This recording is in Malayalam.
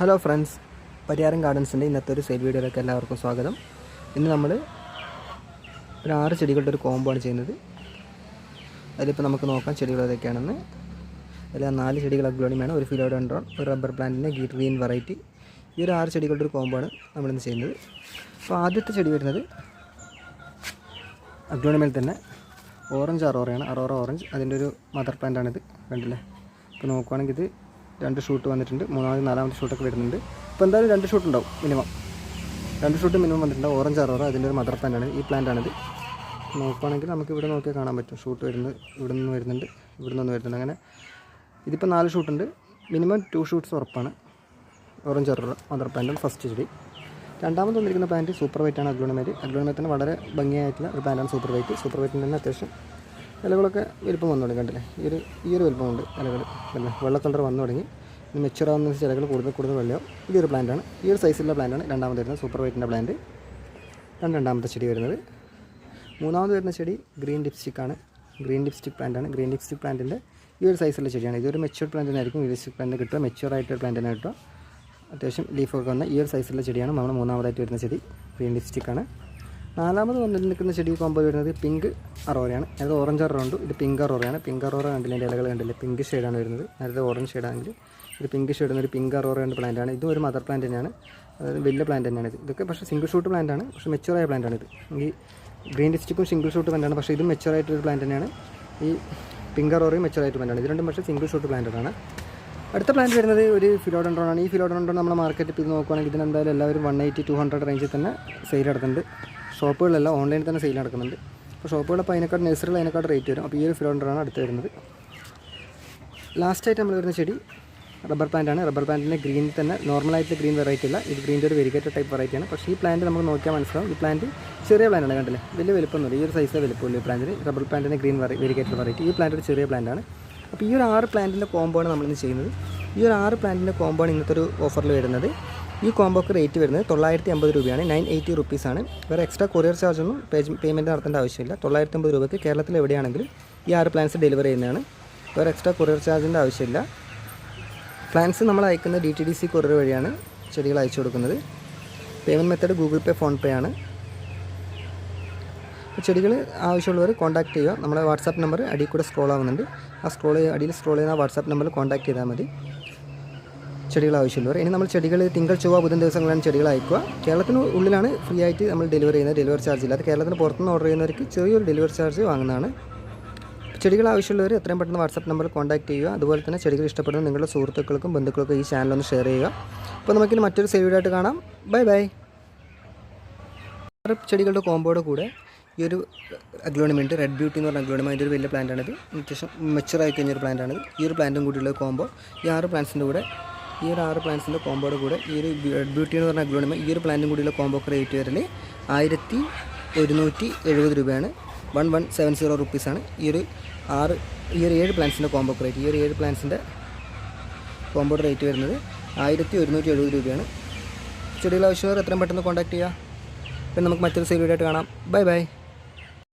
ഹലോ ഫ്രണ്ട്സ് പരിയാരം ഗാർഡൻസിന്റെ ഇന്നത്തെ ഒരു സെയിൽ വീഡിയോയിലേക്ക് എല്ലാവർക്കും സ്വാഗതം. ഇന്ന് നമ്മൾ ഒരു ആറ് ചെടികളുടെ ഒരു കോംബോ ആണ് ചെയ്യുന്നത്. അതിലിപ്പോൾ നമുക്ക് നോക്കാം ചെടികൾ ഏതൊക്കെയാണെന്ന്. അതിൽ നാല് ചെടികൾ അഗ്ലോണിമാണ് ഒരു ഫിലോഡോൺഡ്രോൺ ഒരു റബ്ബർ പ്ലാന്റിന്റെ ഗ്രീൻ വെറൈറ്റി ഈ ഒരു ആറ് ചെടികളുടെ ഒരു കോംബോ ആണ് നമ്മളിന്ന് ചെയ്യുന്നത്. അപ്പോൾ ആദ്യത്തെ ചെടി വരുന്നത് അഗ്ലോണിമയിൽ തന്നെ ഓറഞ്ച് അറോറയാണ് അറോറ ഓറഞ്ച് അതിന്റെ ഒരു മദർ പ്ലാന്റാണിത് കണ്ടില്ലേ? ഇപ്പോൾ നോക്കുവാണെങ്കിൽ ഇത് രണ്ട് ഷൂട്ട് വന്നിട്ടുണ്ട്. മൂന്നാമത് നാലാമത്തെ ഷൂട്ടൊക്കെ വരുന്നുണ്ട്. ഇപ്പോൾ എന്തായാലും രണ്ട് ഷൂട്ട് ഉണ്ടാവും മിനിമം. രണ്ട് ഷൂട്ട് മിനിമം വന്നിട്ടുണ്ട്. ഓറഞ്ച് അറോറ അതിന്റെ ഒരു മദർ പ്ലാന്റാണ് ഈ പ്ലാന്റാണിത് നോക്കുകയാണെങ്കിൽ നമുക്ക് ഇവിടെ നോക്കിയാൽ കാണാൻ പറ്റും. ഷൂട്ട് വരുന്നത് ഇവിടെ നിന്ന് വരുന്നുണ്ട്. ഇവിടെ നിന്ന് വരുന്നുണ്ട്. അങ്ങനെ ഇതിപ്പോൾ നാല് ഷൂട്ടുണ്ട്. മിനിമം ടു ഷൂട്ട്സ് ഉറപ്പാണ്. ഓറഞ്ച് അറോറ മദർ പ്ലാന്റും ഫസ്റ്റ് ചെടി രണ്ടാമത് വന്നിരിക്കുന്ന പ്ലാന്റ് സൂപ്പർ വൈറ്റ് ആണ് അഗ്ലോണമേറ്റ്. അഗ്ലോണമേറ്റിന് വളരെ ഭംഗിയായിട്ടുള്ള ഒരു പ്ലാന്റാണ് സൂപ്പർ വൈറ്റ് സൂപ്പർ വൈറ്റിന് തന്നെ അത്യാവശ്യം ഇലകളൊക്കെ വലുപ്പം വന്നു തുടങ്ങി കണ്ടില്ലേ? ഈ ഒരു ഈ ഒരു വലുപ്പമുണ്ട് ഇലകൾ കണ്ടില്ലേ വെള്ള കളർ വന്നു തുടങ്ങി. ആവുന്ന ഇലകൾ കൂടുതൽ കൂടുതൽ വെള്ളയാവും ഈ ഒരു പ്ലാന്റാണ് ഈ ഒരു സൈസിലുള്ള പ്ലാന്റാണ് രണ്ടാമത് വരുന്നത്. സൂപ്പർ വൈറ്റിന്റെ പ്ലാന്റ് രണ്ട് രണ്ടാമത്തെ ചെടി വരുന്നത്. മൂന്നാമത് വരുന്ന ചെടി ഗ്രീൻ ലിപ്സ്റ്റിക് ആണ്. ഗ്രീൻ ലിപ്സ്റ്റിക് പ്ലാന്റാണ് ഗ്രീൻ ലിപ്സ്റ്റിക് പ്ലാന്റിന്റെ ഈ ഒരു സൈസിലുള്ള ചെടിയാണ്. ഇതൊരു മെച്ചുവർ പ്ലാന്റിനായിരിക്കും ഗ്രീൻ ലിപ്സ്റ്റിക് പ്ലാന്റ് കിട്ടുക. മെച്ചുവർ ആയിട്ടൊരു തന്നെ കിട്ടുക. അത്യാവശ്യം ലീഫൊക്കെ വന്ന ഈ ഒരു സൈസിലുള്ള ചെടിയാണ്. നമ്മൾ മൂന്നാമതായിട്ട് വരുന്ന ചെടി. ഗ്രീൻ ലിപ്സ്റ്റിക് ആണ്. നാലാമത് വന്നിട്ട് നിൽക്കുന്ന ചെടി കോമ്പോ വരുന്നത് പിങ്ക് അറോറയാണ് അതായത് ഓറഞ്ച് അറോ ഉണ്ട്. ഇത് പിങ്ക് അറോറയാണ് പിങ്ക് അറോറ കണ്ടില്ല? ഇലകൾ കണ്ടില്ല? പിങ്ക് ഷെയ്ഡാണ് വരുന്നത്. അതായത് ഓറഞ്ച് ഷെയ്ഡാണെങ്കിൽ ഇത് പിങ്ക് ഷെയ്ഡ് ഒരു പിങ്ക് അറോറ എന്ന പ്ലാന്റാണ് ഇതും ഒരു മദർ പ്ലാന്റ് തന്നെയാണ്. അതായത് വലിയ പ്ലാന്റ് തന്നെയാണ് ഇത്. ഇതൊക്കെ പക്ഷേ സിംഗിൾ ഷൂട്ട് പ്ലാന്റ് ആണ്. പക്ഷേ മെച്ചുവറായ പ്ലാന്റ് ആണ് ഇത്. ഈ ഗ്രീൻ ലിസ്റ്റിക്കും സിംഗിൾ ഷൂട്ട് പ്ലാന്റാണ് പക്ഷേ ഇതും മെച്ചുവറായിട്ടൊരു പ്ലാന്റ് തന്നെയാണ്. ഈ പിങ്ക് അറോറയും മെച്ചുവറായിട്ട് പ്ലാന്റ് ആണ്. ഇത് രണ്ടും പക്ഷേ സിംഗിൾ ഷൂട്ട് പ്ലാന്റ് ആണ്. അടുത്ത പ്ലാന്റ് വരുന്നത് ഒരു ഫിലോഡൻഡ്രോൺ ആണ്. ഈ ഫിലോഡൻഡ്രോൺ നമ്മുടെ മാർക്കറ്റിൽ ഇത് നോക്കുകയാണെങ്കിൽ ഇതിന് എന്തായാലും എല്ലാവരും വൺ എയ്റ്റി ടു ഹൺഡ്രഡ് റേഞ്ചിൽ തന്നെ സെയിൽ നടക്കുന്നുണ്ട് ഷോപ്പുകളിലെല്ലാം ഓൺലൈനിൽ തന്നെ സെയിൽ നടക്കുന്നുണ്ട്. അപ്പോൾ ഷോപ്പുകളപ്പോൾ അതിനേക്കാൾ നഴ്സറികൾ അതിനേക്കാൾ റേറ്റ് വരും. അപ്പോൾ ഈ ഒരു ഫിലോണ്ടറാണ് അടുത്ത് വരുന്നത്. ലാസ്റ്റായിട്ട് നമ്മൾ വരുന്ന ചെടി റബ്ബർ ആണ്. റബ്ബർ പ്ലാന്റിന്റെ ഗ്രീൻ തന്നെ നോർമലായിട്ട് ഗ്രീൻ വെറൈറ്റി അല്ല. ഇത് ഗ്രീന്റെ ഒരു വെരിക്കേറ്റഡ് ടൈപ്പ് വെറൈറ്റിയാണ് പക്ഷേ ഈ പ്ലാന്റ് നമുക്ക് നോക്കിയാൽ മനസ്സിലാവും. ഈ പ്ലാന്റ് ചെറിയ പ്ലാന്റാണ് കണ്ടില്ലേ? വലിയ വലുപ്പമൊന്നുമില്ല. ഈ ഒരു സൈസേ വലുപ്പമുള്ളൂ ഈ പ്ലാന്റിന് റബ്ബർ പ്ലാന്റിന്റെ ഗ്രീൻ വെരിക്കേറ്റഡ് വെറൈറ്റി ഈ പ്ലാന്റ് ഒരു ചെറിയ പ്ലാന്റാണ് അപ്പോൾ ഈ ഒരു ആറ് പ്ലാന്റിന്റെ കോമ്പോ ആണ് നമ്മളിന്ന് ചെയ്യുന്നത്. ഈ ഒരു ആറ് പ്ലാന്റിന്റെ കോമ്പോ ആണ് ഇന്നത്തെ ഒരു ഓഫറിൽ വരുന്നത്. ഈ കോമ്പോക്ക് റേറ്റ് വരുന്നത് തൊള്ളായിരത്തി അമ്പത് രൂപയാണ് നയൻ എയ്റ്റി റുപ്പീസാണ് വേറെ എക്സ്ട്രാ കൊറിയർ ചാർജ് ഒന്നും പേയ്മെന്റ് നടത്തേണ്ട ആവശ്യമില്ല. തൊള്ളായിരത്തി അമ്പത് രൂപയ്ക്ക് കേരളത്തിൽ എവിടെയാണെങ്കിലും ഈ ആറ് പ്ലാൻസ് ഡെലിവറി ചെയ്യുന്നതാണ്. വേറെ എക്സ്ട്രാ കൊറിയർ ചാർജിന്റെ ആവശ്യമില്ല. പ്ലാൻസ് നമ്മൾ അയക്കുന്ന D T D C courier വഴിയാണ് ചെടികൾ അയച്ചു കൊടുക്കുന്നത്. Payment method Google Pay PhonePe ആണ്. ചെടികൾ ആവശ്യമുള്ളവർ കോൺടാക്ട് ചെയ്യുക. നമ്മുടെ വാട്സാപ്പ് നമ്പർ അടിയിൽ കൂടെ സ്ക്രോൾ ആവുന്നുണ്ട്. ആ സ്ക്രോൾ അടിയിൽ സ്ക്രോൾ ചെയ്യുന്ന വാട്സാപ്പ് നമ്പറിൽ കോൺടാക്ട് ചെയ്താൽ മതി. ചെടികൾ ആവശ്യമുള്ളവർ ഇനി നമ്മൾ ചെടികൾ തിങ്കൾ ചൊവ്വ ബുധൻ ദിവസങ്ങളിലാണ് ചെടികൾ അയക്കുക. കേരളത്തിന് ഉള്ളിലാണ് ഫ്രീ ആയിട്ട് നമ്മൾ ഡെലിവറി ചെയ്യുന്നത്. ഡെലിവറി ചാർജ് ഇല്ലാതെ കേരളത്തിന് പുറത്തുനിന്ന് ഓർഡർ ചെയ്യുന്നവർക്ക് ചെറിയൊരു ഡെലിവറി ചാർജ് വാങ്ങുന്നതാണ്. ചെടികൾ ആവശ്യമുള്ളവർ എത്രയും പെട്ടെന്ന് വാട്സാപ്പ് നമ്പറിൽ കോൺടാക്ട് ചെയ്യുക. അതുപോലെ തന്നെ ചെടികൾ ഇഷ്ടപ്പെടുന്ന നിങ്ങളുടെ സുഹൃത്തുക്കൾക്കും ബന്ധുക്കൾക്കും ഈ ചാനൽ ഒന്ന് ഷെയർ ചെയ്യുക. അപ്പോൾ നമുക്കിനി മറ്റൊരു സേവ് ആയിട്ട് കാണാം. ബൈ ബൈ ചെടികളുടെ കോമ്പോയുടെ കൂടെ ഈ ഒരു അഗ്ലോണിമെന്റ് റെഡ് ബ്യൂട്ടി എന്ന് പറഞ്ഞ അഗ്ലോണിമ ഒരു വലിയ പ്ലാന്റാണിത് അത്യാവശ്യം മെച്ചുറായി കഴിഞ്ഞൊരു പ്ലാന്റാണിത് ഈ ഒരു പ്ലാന്റും കൂടിയുള്ള കോമ്പോ ഈ ആറ് പ്ലാന്റ്സിന്റെ കൂടെ ഈ ഒരു ആറ് പ്ലാന്റ്സിന്റെ കോമ്പോയുടെ കൂടെ ഈ ഒരു ബ്യൂട്ടി എന്ന് പറഞ്ഞ അഗ്രോണിമ ഈ ഒരു പ്ലാന്റും കൂടിയുള്ള കോമ്പോ റേറ്റ് വരൽ ആയിരത്തി ഒരുന്നൂറ്റി എഴുപത് രൂപയാണ്. വൺ വൺ സെവൻ സീറോ റുപ്പീസാണ് ഈ ഒരു ആറ് ഈ ഒരു ഏഴ് പ്ലാന്റ്സിന്റെ കോമ്പോ റേറ്റ് ഈ ഒരു ഏഴ് പ്ലാന്റ്സിന്റെ കോമ്പോയുടെ റേറ്റ് വരുന്നത് ആയിരത്തി ഒരുന്നൂറ്റി എഴുപത് രൂപയാണ്. ചെടികൾ ആവശ്യമുള്ളവർ എത്രയും പെട്ടെന്ന് കോൺടാക്ട് ചെയ്യുക. പിന്നെ നമുക്ക് മറ്റൊരു വീഡിയോ ആയിട്ട് കാണാം. Bye bye